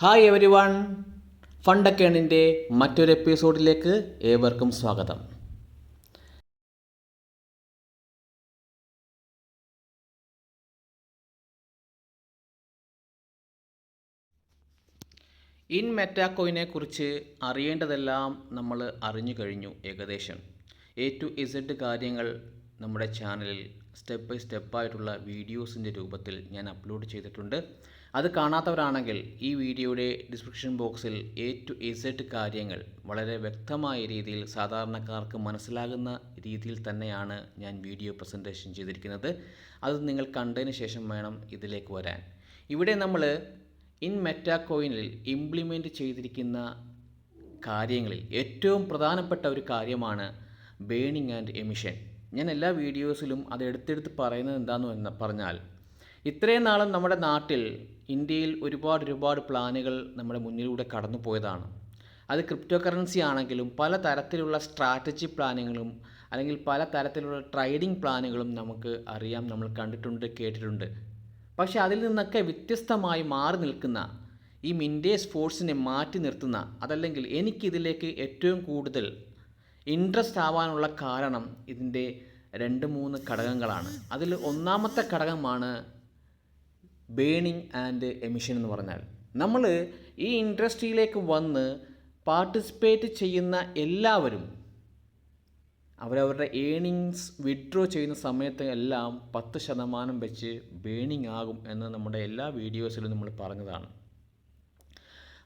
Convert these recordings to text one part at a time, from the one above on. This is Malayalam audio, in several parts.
ഹായ് എവരി വൺ ഫണ്ടക്കേണിന്റെ മറ്റൊരു എപ്പിസോഡിലേക്ക് ഏവർക്കും സ്വാഗതം. ഇൻ മെറ്റാക്കോയിനെ കുറിച്ച് അറിയേണ്ടതെല്ലാം നമ്മൾ അറിഞ്ഞു കഴിഞ്ഞു ഏകദേശം. എ ടു ഇസഡ് കാര്യങ്ങൾ നമ്മുടെ ചാനലിൽ സ്റ്റെപ്പ് ബൈ സ്റ്റെപ്പായിട്ടുള്ള വീഡിയോസിന്റെ രൂപത്തിൽ ഞാൻ അപ്ലോഡ് ചെയ്തിട്ടുണ്ട്. അത് കാണാത്തവരാണെങ്കിൽ ഈ വീഡിയോയുടെ ഡിസ്ക്രിപ്ഷൻ ബോക്സിൽ എ ടു എസെഡ് കാര്യങ്ങൾ വളരെ വ്യക്തമായ രീതിയിൽ സാധാരണക്കാർക്ക് മനസ്സിലാകുന്ന രീതിയിൽ തന്നെയാണ് ഞാൻ വീഡിയോ പ്രസന്റേഷൻ ചെയ്തിരിക്കുന്നത്. അത് നിങ്ങൾ കണ്ടതിന് ശേഷം വേണം ഇതിലേക്ക് വരാൻ. ഇവിടെ നമ്മൾ ഇൻ മെറ്റാകോയിനിൽ ഇംപ്ലിമെന്റ് ചെയ്തിരിക്കുന്ന കാര്യങ്ങളിൽ ഏറ്റവും പ്രധാനപ്പെട്ട ഒരു കാര്യമാണ് ബേണിംഗ് ആൻഡ് എമിഷൻ ഞാൻ എല്ലാ വീഡിയോസിലും അത് എടുത്തെടുത്ത് പറയുന്നത് എന്താണെന്ന് പറഞ്ഞാൽ ഇത്രയും നാളും നമ്മുടെ നാട്ടിൽ ഇന്ത്യയിൽ ഒരുപാട് ഒരുപാട് പ്ലാനുകൾ നമ്മുടെ മുന്നിലൂടെ കടന്നു പോയതാണ്. അത് ക്രിപ്റ്റോ കറൻസി ആണെങ്കിലും പല തരത്തിലുള്ള സ്ട്രാറ്റജി പ്ലാനുകളും അല്ലെങ്കിൽ പല തരത്തിലുള്ള ട്രേഡിംഗ് പ്ലാനുകളും നമുക്ക് അറിയാം നമ്മൾ കണ്ടിട്ടുണ്ട് കേട്ടിട്ടുണ്ട്. പക്ഷേ അതിൽ നിന്നൊക്കെ വ്യത്യസ്തമായി മാറി നിൽക്കുന്ന ഈ മിൻഡേ സ്പോർട്സിനെ മാറ്റി നിർത്തുന്ന അതല്ലെങ്കിൽ എനിക്കിതിലേക്ക് ഏറ്റവും കൂടുതൽ ഇൻട്രസ്റ്റ് ആവാനുള്ള കാരണം ഇതിന്റെ രണ്ട് മൂന്ന് ഘടകങ്ങളാണ്. അതിൽ ഒന്നാമത്തെ ഘടകമാണ് ബേണിംഗ് ആൻഡ് എമിഷൻ എന്ന് പറഞ്ഞാൽ നമ്മൾ ഈ ഇൻഡസ്ട്രിയിലേക്ക് വന്ന് പാർട്ടിസിപ്പേറ്റ് ചെയ്യുന്ന എല്ലാവരും അവരവരുടെ ഏണിങ്സ് വിഡ്രോ ചെയ്യുന്ന സമയത്ത് എല്ലാം പത്ത് ശതമാനം വെച്ച് ബേണിംഗ് ആകും എന്ന് നമ്മുടെ എല്ലാ വീഡിയോസിലും നമ്മൾ പറഞ്ഞതാണ്.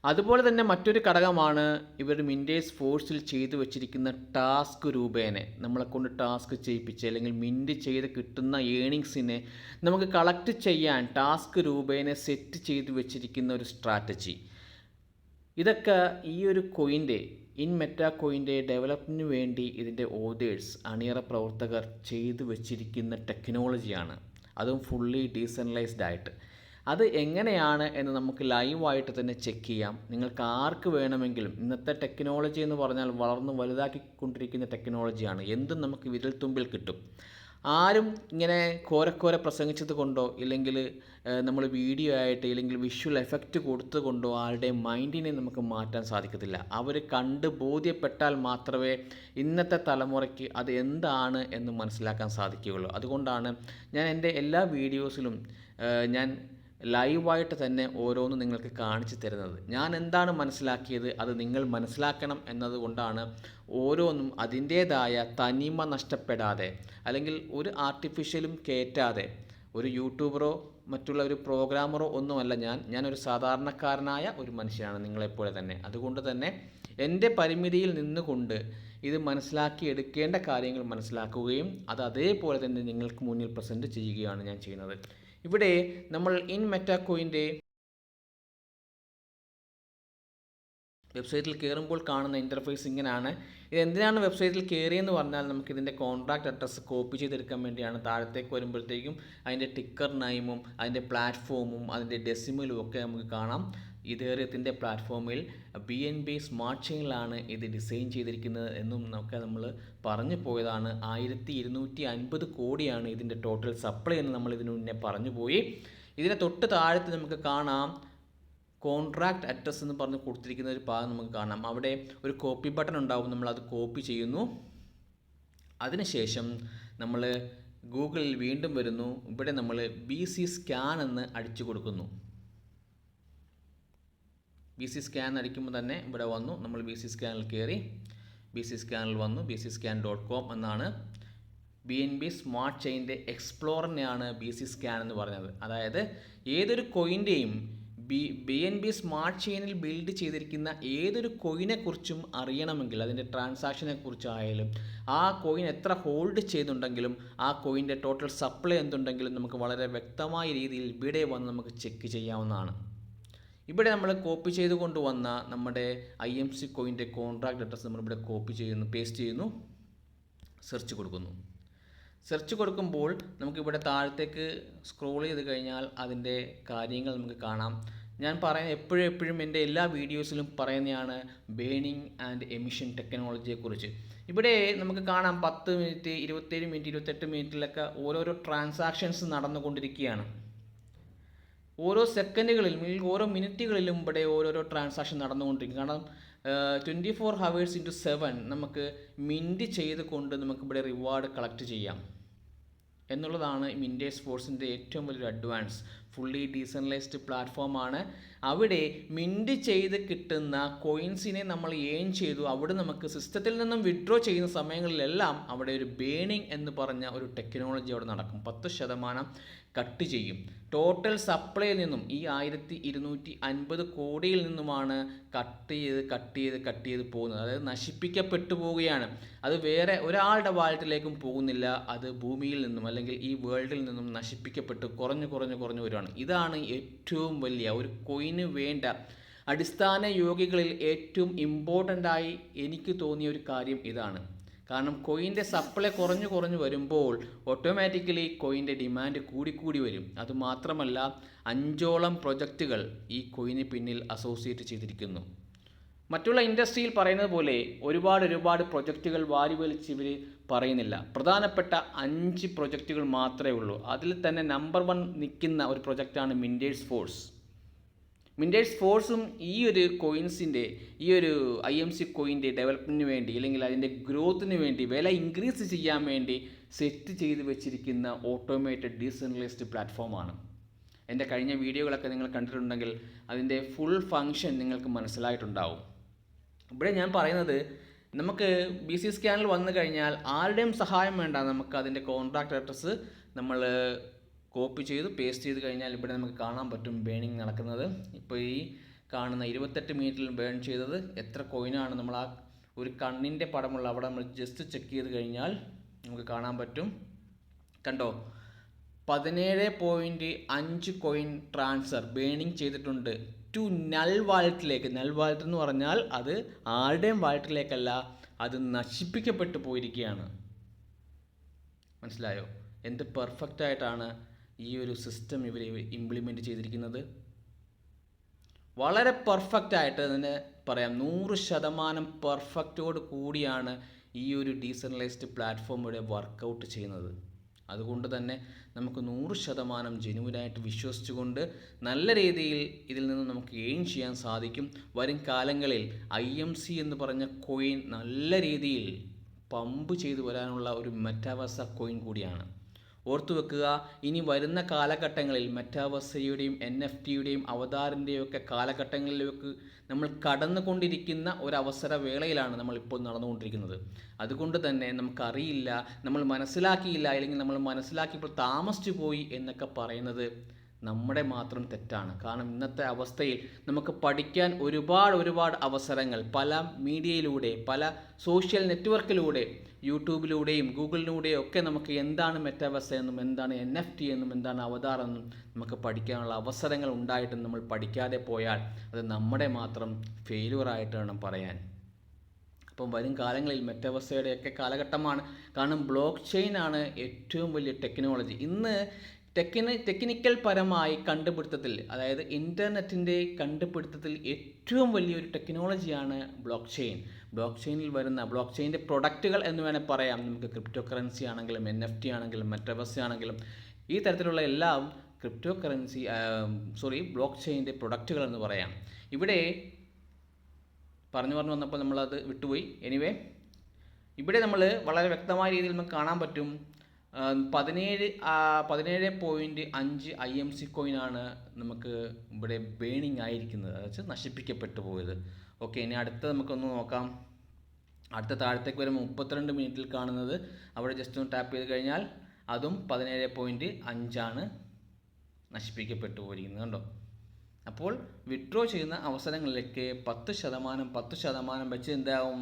അതുപോലെ തന്നെ മറ്റൊരു ഘടകമാണ് ഇവർ മിന്റേഴ്സ് ഫോഴ്സിൽ ചെയ്തു വെച്ചിരിക്കുന്ന ടാസ്ക് രൂപേനെ നമ്മളെ കൊണ്ട് ടാസ്ക് ചെയ്യിപ്പിച്ച് അല്ലെങ്കിൽ മിന്റ് ചെയ്ത് കിട്ടുന്ന ഏണിങ്സിനെ നമുക്ക് കളക്ട് ചെയ്യാൻ ടാസ്ക് രൂപേനെ സെറ്റ് ചെയ്ത് വെച്ചിരിക്കുന്ന ഒരു സ്ട്രാറ്റജി. ഇതൊക്കെ ഈ ഒരു കോയിന്റെ ഇൻ മെറ്റാ കോയിന്റെ ഡെവലപ്പിന് വേണ്ടി ഇതിന്റെ ഓതേഴ്സ് അണിയറ പ്രവർത്തകർ ചെയ്തു വെച്ചിരിക്കുന്ന ടെക്നോളജിയാണ്. അതും ഫുള്ളി ഡീസെൻട്രലൈസ്ഡ് ആയിട്ട്. അത് എങ്ങനെയാണ് എന്ന് നമുക്ക് ലൈവായിട്ട് തന്നെ ചെക്ക് ചെയ്യാം. നിങ്ങൾക്ക് ആർക്ക് വേണമെങ്കിലും ഇന്നത്തെ ടെക്നോളജി എന്ന് പറഞ്ഞാൽ വളർന്ന് വലുതാക്കിക്കൊണ്ടിരിക്കുന്ന ടെക്നോളജിയാണ് എന്തും നമുക്ക് വിരൽ തുമ്പിൽ കിട്ടും. ആരും ഇങ്ങനെ കോരക്കോര പ്രസംഗിച്ചത് കൊണ്ടോ ഇല്ലെങ്കിൽ നമ്മൾ വീഡിയോ ആയിട്ട് ഇല്ലെങ്കിൽ വിഷ്വൽ എഫക്റ്റ് കൊടുത്തത് കൊണ്ടോ ആളുടെ മൈൻഡിനെ നമുക്ക് മാറ്റാൻ സാധിക്കത്തില്ല. അവർ കണ്ട് ബോധ്യപ്പെട്ടാൽ മാത്രമേ ഇന്നത്തെ തലമുറയ്ക്ക് അത് എന്താണ് എന്ന് മനസ്സിലാക്കാൻ സാധിക്കുകയുള്ളൂ. അതുകൊണ്ടാണ് ഞാൻ എന്റെ എല്ലാ വീഡിയോസിലും ഞാൻ ലൈവായിട്ട് തന്നെ ഓരോന്നും നിങ്ങൾക്ക് കാണിച്ചു തരുന്നത്. ഞാൻ എന്താണ് മനസ്സിലാക്കിയത്? അത് നിങ്ങൾ മനസ്സിലാക്കണം എന്നതുകൊണ്ടാണ് ഓരോന്നും അതിന്റേതായ തനിമ നഷ്ടപ്പെടാതെ അല്ലെങ്കിൽ ഒരു ആർട്ടിഫിഷ്യലും കയറ്റാതെ ഒരു യൂട്യൂബറോ മറ്റുള്ള ഒരു പ്രോഗ്രാമറോ ഒന്നുമല്ല ഞാൻ. ഞാനൊരു സാധാരണക്കാരനായ ഒരു മനുഷ്യനാണ് നിങ്ങളെപ്പോലെ തന്നെ. അതുകൊണ്ട് തന്നെ എന്റെ പരിമിതിയിൽ നിന്നുകൊണ്ട് ഇത് മനസ്സിലാക്കി എടുക്കേണ്ട കാര്യങ്ങൾ മനസ്സിലാക്കുകയും അത് അതേപോലെ തന്നെ നിങ്ങൾക്ക് മുന്നിൽ പ്രസന്റ് ചെയ്യുകയാണ് ഞാൻ ചെയ്യുന്നത്. ഇവിടെ നമ്മൾ ഇൻ മെറ്റാക്കോയിന്റെ വെബ്സൈറ്റിൽ കയറുമ്പോൾ കാണുന്ന ഇന്റർഫേസ് ഇങ്ങനെയാണ് ഇത് എന്തിനാണ് വെബ്സൈറ്റിൽ കയറിയെന്ന് പറഞ്ഞാൽ നമുക്ക് ഇതിന്റെ കോൺട്രാക്ട് അഡ്രസ്സ് കോപ്പി ചെയ്തെടുക്കാൻ വേണ്ടിയാണ്. താഴത്തേക്ക് വരുമ്പോഴത്തേക്കും അതിന്റെ ടിക്കർ നൈമും അതിന്റെ പ്ലാറ്റ്ഫോമും അതിന്റെ ഡെസിമലും ഒക്കെ നമുക്ക് കാണാം. ഇതേറിയത്തിന്റെ പ്ലാറ്റ്ഫോമിൽ ബി എൻ ബി സ്മാർട്ട് ചെയിനിലാണ് ഇത് ഡിസൈൻ ചെയ്തിരിക്കുന്നത് എന്നും ഒക്കെ നമ്മൾ പറഞ്ഞു പോയതാണ്. ആയിരത്തി ഇരുന്നൂറ്റി അൻപത് കോടിയാണ് ഇതിന്റെ ടോട്ടൽ സപ്ലൈ എന്ന് നമ്മൾ ഇതിനു മുന്നേ പറഞ്ഞു പോയി. ഇതിനെ തൊട്ട് താഴത്ത് നമുക്ക് കാണാം. കോൺട്രാക്ട് അഡ്രസ് എന്ന് പറഞ്ഞ് കൊടുത്തിരിക്കുന്ന ഒരു ഭാഗം നമുക്ക് കാണാം. അവിടെ ഒരു കോപ്പി ബട്ടൺ ഉണ്ടാവും. നമ്മൾ അത് കോപ്പി ചെയ്യുന്നു. അതിനുശേഷം നമ്മൾ ഗൂഗിളിൽ വീണ്ടും വരുന്നു. ഇവിടെ നമ്മൾ ബി സി സ്കാൻ എന്ന് അടിച്ചു കൊടുക്കുന്നു. ബി സി സ്കാൻ അടിക്കുമ്പോൾ തന്നെ ഇവിടെ വന്നു. നമ്മൾ ബി സി സ്കാനിൽ കയറി ബി സി സ്കാനിൽ വന്നു. B C scan dot com എന്നാണ് ബി എൻ ബി സ്മാർട്ട് ചെയിന്റെ എക്സ്പ്ലോറിനെയാണ് ബി സി സ്കാൻ എന്ന് പറഞ്ഞത്. അതായത് ഏതൊരു കോയിന്റെയും B B N B smart ചെയിനിൽ build ചെയ്തിരിക്കുന്ന ഏതൊരു കോയിനെക്കുറിച്ചും അറിയണമെങ്കിൽ അതിന്റെ ട്രാൻസാക്ഷനെ കുറിച്ചായാലും ആ കോയിൻ എത്ര ഹോൾഡ് ചെയ്തുണ്ടെങ്കിലും ആ കോയിന്റെ ടോട്ടൽ സപ്ലൈ എന്തുണ്ടെങ്കിലും നമുക്ക് വളരെ വ്യക്തമായ രീതിയിൽ ഇവിടെ വന്ന് നമുക്ക് ചെക്ക് ചെയ്യാവുന്നതാണ്. ഇവിടെ നമ്മൾ കോപ്പി ചെയ്ത് കൊണ്ടുവന്ന നമ്മുടെ ഐ എം സി കോയിന്റെ കോൺട്രാക്ട് അഡ്രസ്സ് നമ്മളിവിടെ കോപ്പി ചെയ്യുന്നു പേസ്റ്റ് ചെയ്യുന്നു സെർച്ച് കൊടുക്കുന്നു. സെർച്ച് കൊടുക്കുമ്പോൾ നമുക്കിവിടെ താഴത്തേക്ക് സ്ക്രോൾ ചെയ്ത് കഴിഞ്ഞാൽ അതിന്റെ കാര്യങ്ങൾ നമുക്ക് കാണാം. ഞാൻ പറയുന്ന എപ്പോഴും എപ്പോഴും എന്റെ എല്ലാ വീഡിയോസിലും പറയുന്നതാണ് ബേണിംഗ് ആൻഡ് എമിഷൻ ടെക്നോളജിയെക്കുറിച്ച് ഇവിടെ നമുക്ക് കാണാം പത്ത് മിനിറ്റ് ഇരുപത്തേഴ് മിനിറ്റ് ഇരുപത്തെട്ട് മിനിറ്റിലൊക്കെ ഓരോരോ ട്രാൻസാക്ഷൻസ് നടന്നുകൊണ്ടിരിക്കുകയാണ്. ഓരോ സെക്കൻഡുകളിലും ഓരോ മിനിറ്റുകളിലും ഇവിടെ ഓരോരോ ട്രാൻസാക്ഷൻ നടന്നുകൊണ്ടിരിക്കും. കാരണം twenty four hours into seven നമുക്ക് മിന്റ് ചെയ്ത് കൊണ്ട് നമുക്ക് ഇവിടെ റിവാർഡ് കളക്ട് ചെയ്യാം. എന്നുള്ളതാണ് മിൻഡേ സ്പോർട്സിന്റെ ഏറ്റവും വലിയൊരു അഡ്വാൻസ് ഫുള്ളി ഡീസണലൈസ്ഡ് പ്ലാറ്റ്ഫോമാണ് അവിടെ മിന്റ് ചെയ്ത് കിട്ടുന്ന കോയിൻസിനെ നമ്മൾ ഏൺ ചെയ്തു. അവിടെ നമുക്ക് സിസ്റ്റത്തിൽ നിന്നും വിഡ്രോ ചെയ്യുന്ന സമയങ്ങളിലെല്ലാം അവിടെ ഒരു ബേണിംഗ് എന്ന് പറഞ്ഞ ഒരു ടെക്നോളജി അവിടെ നടക്കും. പത്ത് ശതമാനം കട്ട് ചെയ്യും. ടോട്ടൽ സപ്ലൈയിൽ നിന്നും ഈ ആയിരത്തി ഇരുന്നൂറ്റി അൻപത് കോടിയിൽ നിന്നുമാണ് കട്ട് ചെയ്ത് കട്ട് ചെയ്ത് കട്ട് ചെയ്ത് പോകുന്നത്. അതായത് നശിപ്പിക്കപ്പെട്ടു പോവുകയാണ്. അത് വേറെ ഒരാളുടെ വാലറ്റിലേക്കും പോകുന്നില്ല. അത് ഭൂമിയിൽ നിന്നും അല്ലെങ്കിൽ ഈ വേൾഡിൽ നിന്നും നശിപ്പിക്കപ്പെട്ട് കുറഞ്ഞു കുറഞ്ഞു കുറഞ്ഞു വരുവാണ്. ഇതാണ് ഏറ്റവും വലിയ ഒരു കോയിന് വേണ്ട. അടിസ്ഥാന യോഗികളിൽ ഏറ്റവും ഇമ്പോർട്ടന്റ് ആയി എനിക്ക് തോന്നിയ ഒരു കാര്യം ഇതാണ്. കാരണം കോയിന്റെ സപ്ലൈ കുറഞ്ഞു കുറഞ്ഞു വരുമ്പോൾ ഓട്ടോമാറ്റിക്കലി കോയിന്റെ ഡിമാൻഡ് കൂടിക്കൂടി വരും. അതുമാത്രമല്ല അഞ്ചോളം പ്രൊജക്റ്റുകൾ ഈ കോയിന് പിന്നിൽ അസോസിയേറ്റ് ചെയ്തിരിക്കുന്നു. മറ്റുള്ള ഇൻഡസ്ട്രിയിൽ പറയുന്നത് പോലെ ഒരുപാട് ഒരുപാട് പ്രൊജക്റ്റുകൾ വാരി വലിച്ച് ഇവർ പറയുന്നില്ല. പ്രധാനപ്പെട്ട അഞ്ച് പ്രൊജക്റ്റുകൾ മാത്രമേ ഉള്ളൂ. അതിൽ തന്നെ നമ്പർ വൺ നിൽക്കുന്ന ഒരു പ്രൊജക്റ്റാണ് മിൻഡേഴ്സ് ഫോഴ്സ് മിൻഡേഴ്സ് ഫോഴ്സും ഈ ഒരു കോയിൻസിന്റെ ഈ ഒരു ഐ എം സി കോയിന്റെ ഡെവലപ്മെന്റിന് വേണ്ടി അല്ലെങ്കിൽ അതിന്റെ ഗ്രോത്തിന് വേണ്ടി വില ഇൻക്രീസ് ചെയ്യാൻ വേണ്ടി സെറ്റ് ചെയ്ത് വെച്ചിരിക്കുന്ന ഓട്ടോമേറ്റഡ് ഡീസെൻട്രലൈസ്ഡ് പ്ലാറ്റ്ഫോമാണ് എന്റെ കഴിഞ്ഞ വീഡിയോകളൊക്കെ നിങ്ങൾ കണ്ടിട്ടുണ്ടെങ്കിൽ അതിന്റെ ഫുൾ ഫങ്ഷൻ നിങ്ങൾക്ക് മനസ്സിലായിട്ടുണ്ടാവും. ഇവിടെ ഞാൻ പറയുന്നത് നമുക്ക് ബി സി സ്കാനിൽ വന്നു കഴിഞ്ഞാൽ ആരുടെയും സഹായം വേണ്ട. നമുക്ക് അതിന്റെ കോൺട്രാക്ട് അഡ്രസ്സ് നമ്മൾ കോപ്പി ചെയ്ത് പേസ്റ്റ് ചെയ്ത് കഴിഞ്ഞാൽ ഇവിടെ നമുക്ക് കാണാൻ പറ്റും ബേണിംഗ് നടക്കുന്നത്. ഇപ്പോൾ ഈ കാണുന്ന ഇരുപത്തെട്ട് മിനിറ്റിൽ ബേൺ ചെയ്തത് എത്ര കോയിനാണ് നമ്മൾ ആ ഒരു കണ്ണിന്റെ പടമുള്ള അവിടെ നമ്മൾ ജസ്റ്റ് ചെക്ക് ചെയ്ത് കഴിഞ്ഞാൽ നമുക്ക് കാണാൻ പറ്റും. കണ്ടോ? പതിനേഴ് പോയിന്റ് അഞ്ച് കോയിൻ ട്രാൻസ്ഫർ ബേണിംഗ് ചെയ്തിട്ടുണ്ട് ടു നൽ വാലറ്റിലേക്ക് നൽ വാലറ്റ് എന്ന് പറഞ്ഞാൽ അത് ആരുടെയും വാലറ്റിലേക്കല്ല അത് നശിപ്പിക്കപ്പെട്ടു പോയിരിക്കുകയാണ്. മനസ്സിലായോ? എന്ത് പെർഫെക്റ്റ് ആയിട്ടാണ് ഈ ഒരു സിസ്റ്റം ഇവർ ഇംപ്ലിമെന്റ് ചെയ്തിരിക്കുന്നത്. വളരെ പെർഫെക്റ്റ് ആയിട്ട് തന്നെ പറയാം. നൂറ് ശതമാനം പെർഫെക്റ്റോട് കൂടിയാണ് ഈ ഒരു ഡീസെൻട്രലൈസ്ഡ് പ്ലാറ്റ്ഫോം ഇവിടെ വർക്കൗട്ട് ചെയ്യുന്നത്. അതുകൊണ്ട് തന്നെ നമുക്ക് നൂറ് ശതമാനം ജെനുവിനായിട്ട് വിശ്വസിച്ചുകൊണ്ട് നല്ല രീതിയിൽ ഇതിൽ നിന്ന് നമുക്ക് എയിം ചെയ്യാൻ സാധിക്കും. വരും കാലങ്ങളിൽ ഐ എം സി എന്ന് പറഞ്ഞ കോയിൻ നല്ല രീതിയിൽ പമ്പ് ചെയ്തു വരാനുള്ള ഒരു മെറ്റാവസ കോയിൻ കൂടിയാണ്. ഓർത്തു വെക്കുക ഇനി വരുന്ന കാലഘട്ടങ്ങളിൽ മെറ്റാവസയുടെയും എൻ എഫ് ടിയുടെയും അവതാറിന്റെയും ഒക്കെ കാലഘട്ടങ്ങളിലേക്ക് നമ്മൾ കടന്നുകൊണ്ടിരിക്കുന്ന ഒരു അവസര വേളയിലാണ് നമ്മൾ ഇപ്പോൾ നടന്നുകൊണ്ടിരിക്കുന്നത്. അതുകൊണ്ട് തന്നെ നമുക്കറിയില്ല നമ്മൾ മനസ്സിലാക്കിയില്ല അല്ലെങ്കിൽ നമ്മൾ മനസ്സിലാക്കിയപ്പോൾ താമസിച്ചു പോയി എന്നൊക്കെ പറയുന്നത് നമ്മുടെ മാത്രം തെറ്റാണ്. കാരണം ഇന്നത്തെ അവസ്ഥയിൽ നമുക്ക് പഠിക്കാൻ ഒരുപാട് ഒരുപാട് അവസരങ്ങൾ പല മീഡിയയിലൂടെ പല സോഷ്യൽ നെറ്റ്വർക്കിലൂടെ യൂട്യൂബിലൂടെയും ഗൂഗിളിലൂടെയും ഒക്കെ നമുക്ക് എന്താണ് മെറ്റാവസ എന്നും എന്താണ് എൻ എഫ് ടി എന്നും എന്താണ് അവതാർ എന്നും നമുക്ക് പഠിക്കാനുള്ള അവസരങ്ങൾ ഉണ്ടായിട്ടും നമ്മൾ പഠിക്കാതെ പോയാൽ അത് നമ്മുടെ മാത്രം ഫെയിലുവറായിട്ട് വേണം പറയാൻ. അപ്പം വരും കാലങ്ങളിൽ മെറ്റവസയുടെയൊക്കെ കാലഘട്ടമാണ്. കാരണം ബ്ലോക്ക് ചെയിൻ ആണ് ഏറ്റവും വലിയ ടെക്നോളജി. ഇന്ന് ടെക്നി ടെക്നിക്കൽ പരമായി കണ്ടുപിടുത്തത്തിൽ അതായത് ഇന്റർനെറ്റിന്റെ കണ്ടുപിടുത്തത്തിൽ ഏറ്റവും വലിയൊരു ടെക്നോളജിയാണ് ബ്ലോക്ക് ചെയിൻ ബ്ലോക്ക് ചെയിനിൽ വരുന്ന ബ്ലോക്ക് ചെയിന്റെ പ്രൊഡക്റ്റുകൾ എന്ന് വേണേൽ പറയാം. നമുക്ക് ക്രിപ്റ്റോ കറൻസി ആണെങ്കിലും എൻ എഫ് ടി ആണെങ്കിലും മെറ്റവസ് ആണെങ്കിലും ഈ തരത്തിലുള്ള എല്ലാം ക്രിപ്റ്റോ കറൻസി സോറി ബ്ലോക്ക് ചെയിന്റെ പ്രൊഡക്റ്റുകൾ എന്ന് പറയാം. ഇവിടെ പറഞ്ഞു പറഞ്ഞു വന്നപ്പോൾ നമ്മളത് വിട്ടുപോയി. എനിവേ ഇവിടെ നമ്മൾ വളരെ വ്യക്തമായ രീതിയിൽ നമുക്ക് കാണാൻ പറ്റും. പതിനേഴ് പതിനേഴ് പോയിന്റ് അഞ്ച് ഐ എം സി കോയിനാണ് നമുക്ക് ഇവിടെ ബേണിംഗ് ആയിരിക്കുന്നത്. അതായത് നശിപ്പിക്കപ്പെട്ടു പോയത്. ഓക്കെ ഇനി അടുത്ത നമുക്കൊന്ന് നോക്കാം. അടുത്ത താഴത്തേക്ക് വരുമ്പോൾ മുപ്പത്തിരണ്ട് മിനിറ്റിൽ കാണുന്നത്. അവിടെ ജസ്റ്റ് ഒന്ന് ടാപ്പ് ചെയ്ത് കഴിഞ്ഞാൽ അതും പതിനേഴ് പോയിന്റ് അഞ്ചാണ് നശിപ്പിക്കപ്പെട്ടു പോയിരിക്കുന്നത് കണ്ടോ? അപ്പോൾ വിഡ്രോ ചെയ്യുന്ന അവസരങ്ങളിലേക്ക് പത്ത് ശതമാനം പത്ത് ശതമാനം വെച്ച് എന്താവും?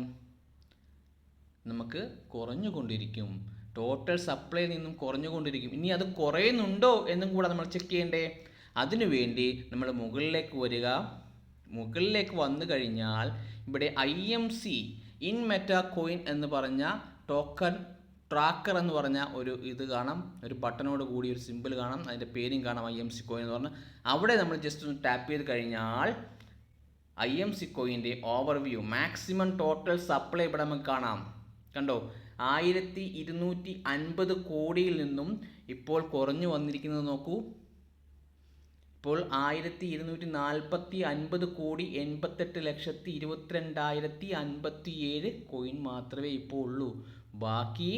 നമുക്ക് കുറഞ്ഞുകൊണ്ടിരിക്കും. ടോട്ടൽ സപ്ലൈ നിന്നും കുറഞ്ഞുകൊണ്ടിരിക്കും. ഇനി അത് കുറയുന്നുണ്ടോ എന്നും കൂടെ നമ്മൾ ചെക്ക് ചെയ്യണ്ടേ? അതിനുവേണ്ടി നമ്മൾ മുകളിലേക്ക് വരിക. മുകളിലേക്ക് വന്നു കഴിഞ്ഞാൽ ഇവിടെ I M C in meta coin എന്ന് പറഞ്ഞ ടോക്കൺ ട്രാക്കർ എന്ന് പറഞ്ഞ ഒരു ഇത് കാണാം. ഒരു ബട്ടണോട് കൂടി ഒരു സിമ്പിൾ കാണാം. അതിന്റെ പേരും കാണാം ഐ എം സി കോയിൻ എന്ന് പറഞ്ഞാൽ അവിടെ നമ്മൾ ജസ്റ്റ് ഒന്ന് ടാപ്പ് ചെയ്ത് കഴിഞ്ഞാൽ ഐ എം സി കോയിന്റെ ഓവർവ്യൂ മാക്സിമം ടോട്ടൽ സപ്ലൈ ഇവിടെ നമുക്ക് കാണാം. കണ്ടോ? ആയിരത്തി ഇരുന്നൂറ്റി അൻപത് കോടിയിൽ നിന്നും ഇപ്പോൾ കുറഞ്ഞു വന്നിരിക്കുന്നത് നോക്കൂ. ഇപ്പോൾ ആയിരത്തി ഇരുന്നൂറ്റി നാൽപ്പത്തി അൻപത് കോടി എൺപത്തെട്ട് ലക്ഷത്തി ഇരുപത്തിരണ്ടായിരത്തി അൻപത്തി ഏഴ് കോയിൻ മാത്രമേ ഇപ്പോൾ ഉള്ളൂ. ബാക്കി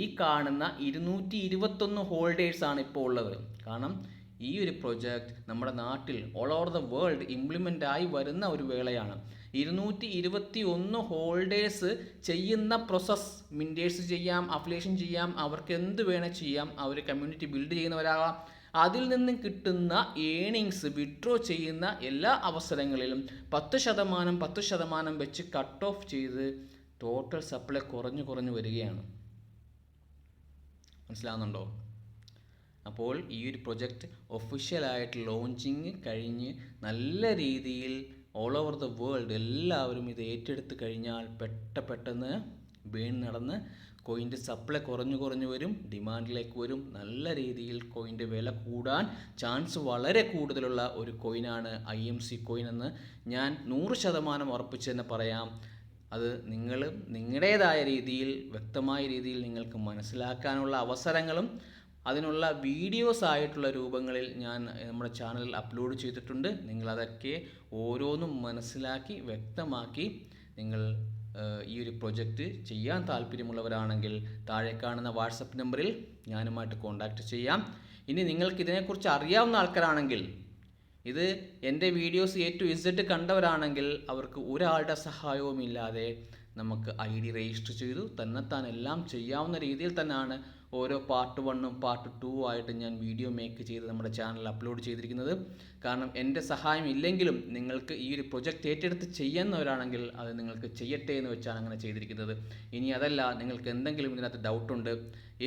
ഈ കാണുന്ന ഇരുന്നൂറ്റി ഇരുപത്തൊന്ന് ഹോൾഡേഴ്സാണ് ഇപ്പോൾ ഉള്ളത്. കാരണം ഈ ഒരു പ്രൊജക്റ്റ് നമ്മുടെ നാട്ടിൽ all over the world implement ആയി വരുന്ന ഒരു വേളയാണ്. ഇരുന്നൂറ്റി ഇരുപത്തി ഒന്ന് ഹോൾഡേഴ്സ് ചെയ്യുന്ന പ്രോസസ്സ് മിന്റേഴ്സ് ചെയ്യാം അഫിലേഷൻ ചെയ്യാം അവർക്ക് എന്ത് വേണേൽ ചെയ്യാം അവർ കമ്മ്യൂണിറ്റി ബിൽഡ് ചെയ്യുന്നവരാകാം. അതിൽ നിന്നും കിട്ടുന്ന ഏണിങ്സ് വിഡ്രോ ചെയ്യുന്ന എല്ലാ അവസരങ്ങളിലും പത്ത് ശതമാനം പത്ത് ശതമാനം വെച്ച് കട്ട് ഓഫ് ചെയ്ത് ടോട്ടൽ സപ്ലൈ കുറഞ്ഞു കുറഞ്ഞു വരികയാണ്. മനസ്സിലാകുന്നുണ്ടോ അപ്പോൾ ഈ ഒരു പ്രൊജക്റ്റ് ഒഫീഷ്യലായിട്ട് ലോഞ്ചിങ് കഴിഞ്ഞ് നല്ല രീതിയിൽ ഓൾ ഓവർ ദ വേൾഡ് എല്ലാവരും ഇത് ഏറ്റെടുത്ത് കഴിഞ്ഞാൽ പെട്ട പെട്ടെന്ന് വീണ് നടന്ന് കോയിന്റെ സപ്ലൈ കുറഞ്ഞു കുറഞ്ഞു വരും ഡിമാൻഡിലേക്ക് വരും. നല്ല രീതിയിൽ കോയിന്റെ വില കൂടാൻ ചാൻസ് വളരെ കൂടുതലുള്ള ഒരു കോയിനാണ് ഐ എം സി കോയിൻ എന്ന് ഞാൻ നൂറ് ശതമാനം ഉറപ്പിച്ചെന്ന് പറയാം. അത് നിങ്ങൾ നിങ്ങളുടേതായ രീതിയിൽ വ്യക്തമായ രീതിയിൽ നിങ്ങൾക്ക് മനസ്സിലാക്കാനുള്ള അവസരങ്ങളും അതിനുള്ള വീഡിയോസ് ആയിട്ടുള്ള രൂപങ്ങളിൽ ഞാൻ നമ്മുടെ ചാനലിൽ അപ്ലോഡ് ചെയ്തിട്ടുണ്ട്. നിങ്ങളതൊക്കെ ഓരോന്നും മനസ്സിലാക്കി വ്യക്തമാക്കി നിങ്ങൾ ഈ ഒരു പ്രൊജക്റ്റ് ചെയ്യാൻ താല്പര്യമുള്ളവരാണെങ്കിൽ താഴെ കാണുന്ന വാട്സപ്പ് നമ്പറിൽ ഞാനുമായിട്ട് കോൺടാക്റ്റ് ചെയ്യാം. ഇനി നിങ്ങൾക്ക് ഇതിനെക്കുറിച്ച് അറിയാവുന്ന ആൾക്കാരാണെങ്കിൽ ഇത് എന്റെ വീഡിയോസ് എ ടു ഇസഡ് കണ്ടവരാണെങ്കിൽ അവർക്ക് ഒരാളുടെ സഹായവുമില്ലാതെ നമുക്ക് ഐ ഡി രജിസ്റ്റർ ചെയ്തു തന്നെത്താൻ എല്ലാം ചെയ്യാവുന്ന രീതിയിൽ തന്നെയാണ് ഓരോ പാർട്ട് വണ്ണും പാർട്ട് ടു ആയിട്ട് ഞാൻ വീഡിയോ മേക്ക് ചെയ്ത് നമ്മുടെ ചാനൽ അപ്ലോഡ് ചെയ്തിരിക്കുന്നത്. കാരണം എന്റെ സഹായം ഇല്ലെങ്കിലും നിങ്ങൾക്ക് ഈ ഒരു പ്രൊജക്റ്റ് ഏറ്റെടുത്ത് ചെയ്യുന്നവരാണെങ്കിൽ അത് നിങ്ങൾക്ക് ചെയ്യട്ടെ എന്ന് വെച്ചാണ് അങ്ങനെ ചെയ്തിരിക്കുന്നത്. ഇനി അതല്ല നിങ്ങൾക്ക് എന്തെങ്കിലും ഇതിനകത്ത് ഡൗട്ടുണ്ട്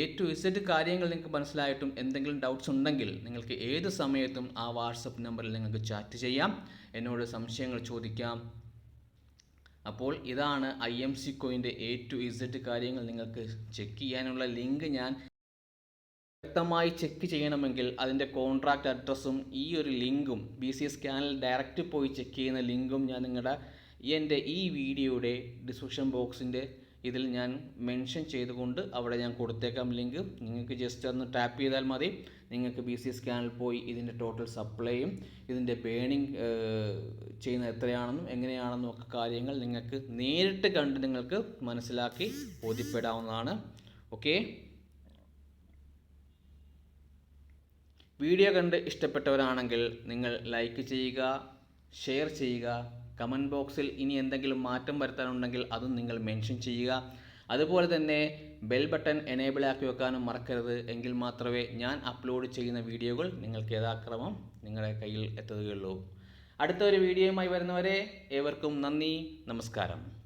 എ ടു ഇസഡ് കാര്യങ്ങൾ നിങ്ങൾക്ക് മനസ്സിലായിട്ടും എന്തെങ്കിലും ഡൗട്ട്സ് ഉണ്ടെങ്കിൽ നിങ്ങൾക്ക് ഏത് സമയത്തും ആ വാട്സപ്പ് നമ്പറിൽ നിങ്ങൾക്ക് ചാറ്റ് ചെയ്യാം. എന്നോട് സംശയങ്ങൾ ചോദിക്കാം. അപ്പോൾ ഇതാണ് ഐ എം സി കോയിന്റെ എ ടു ഇസഡ് കാര്യങ്ങൾ നിങ്ങൾക്ക് ചെക്ക് ചെയ്യാനുള്ള ലിങ്ക് ഞാൻ വ്യക്തമായി ചെക്ക് ചെയ്യണമെങ്കിൽ അതിന്റെ കോൺട്രാക്റ്റ് അഡ്രസ്സും ഈ ഒരു ലിങ്കും ബി സി സ്കാനിൽ ഡയറക്റ്റ് പോയി ചെക്ക് ചെയ്യുന്ന ലിങ്കും ഞാൻ നിങ്ങളുടെ എന്റെ ഈ വീഡിയോയുടെ ഡിസ്ക്രിപ്ഷൻ ബോക്സിന്റെ ഇതിൽ ഞാൻ മെൻഷൻ ചെയ്തുകൊണ്ട് അവിടെ ഞാൻ കൊടുത്തേക്കാം ലിങ്ക് നിങ്ങൾക്ക് ജസ്റ്റ് ഒന്ന് ടാപ്പ് ചെയ്താൽ മതി. നിങ്ങൾക്ക് ബി സി സ്കാനിൽ പോയി ഇതിന്റെ ടോട്ടൽ സപ്ലൈയും ഇതിന്റെ ബേണിംഗ് ചെയ്യുന്ന എത്രയാണെന്നും എങ്ങനെയാണെന്നും ഒക്കെ കാര്യങ്ങൾ നിങ്ങൾക്ക് നേരിട്ട് കണ്ട് നിങ്ങൾക്ക് മനസ്സിലാക്കി ബോധ്യപ്പെടാവുന്നതാണ്. ഓക്കെ വീഡിയോ കണ്ട് ഇഷ്ടപ്പെട്ടവരാണെങ്കിൽ നിങ്ങൾ ലൈക്ക് ചെയ്യുക ഷെയർ ചെയ്യുക കമന്റ് ബോക്സിൽ ഇനി എന്തെങ്കിലും മാറ്റം വരുത്താനുണ്ടെങ്കിൽ അതും നിങ്ങൾ മെൻഷൻ ചെയ്യുക. അതുപോലെ തന്നെ ബെൽ ബട്ടൺ എനേബിൾ ആക്കി വെക്കാനും മറക്കരുത്. എങ്കിൽ മാത്രമേ ഞാൻ അപ്ലോഡ് ചെയ്യുന്ന വീഡിയോകൾ നിങ്ങൾക്ക് യഥാക്രമം നിങ്ങളുടെ കയ്യിൽ എത്തുകയുള്ളൂ. അടുത്ത ഒരു വീഡിയോയുമായി വരുന്നവരെ ഏവർക്കും നന്ദി. നമസ്കാരം.